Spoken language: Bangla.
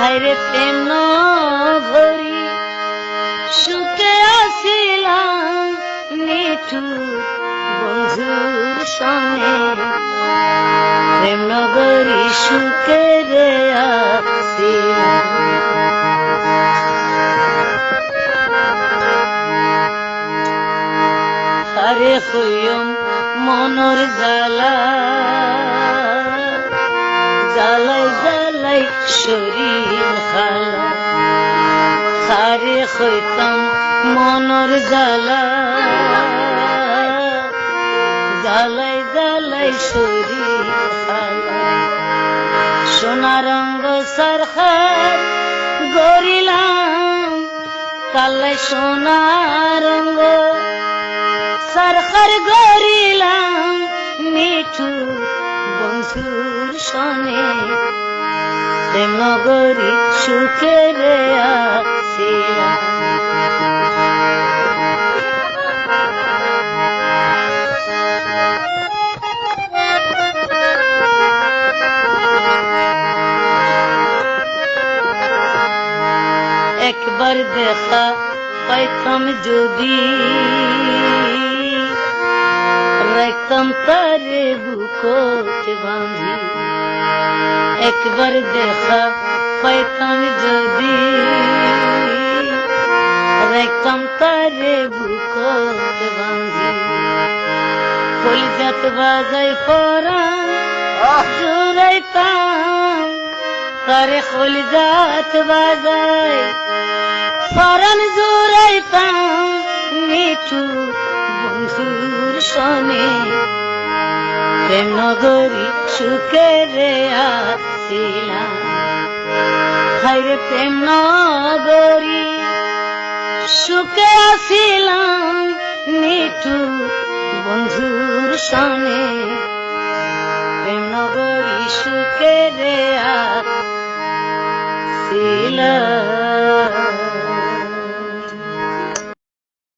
হায়রে প্রেম নগরী সুখে আসিলাম মিঠু বন্ধুর সনে প্রেম নগরী সুখের আসিলাম আরে হইম মনর জ্বালা। জ্বালাই জ্বালাই শরীর খালা। আরে হইতাম মনর জ্বালা। জ্বালাই জালাই শরীর খালা। সোনা রঙ্গ সরকার গরিলাম কালে সোনা রঙ্গ সরকার গরিলাম মিঠু বন্ধুর সনে। প্রেম নগরী সুখের আসিলাম একবার দেখা পাইতাম যদি রাখতাম তারে বুকতে বাঁধি। একবার দেখা পাইতাম যদি রাখতাম তারে বুকতে বাঁধি। কলিজাত বাজাই পরাণ জুড়াইতাম তারে কলিজাত বাজাই পরাণ জুড়াইতাম মিঠু বন্ধুর সনে প্রেম নগরী সুখের আসিলাম। হাইরে প্রেম নগরী সুখে আসিলাম মিঠু বন্ধুর সনে। প্রেম নগরী সুখের আসিলাম।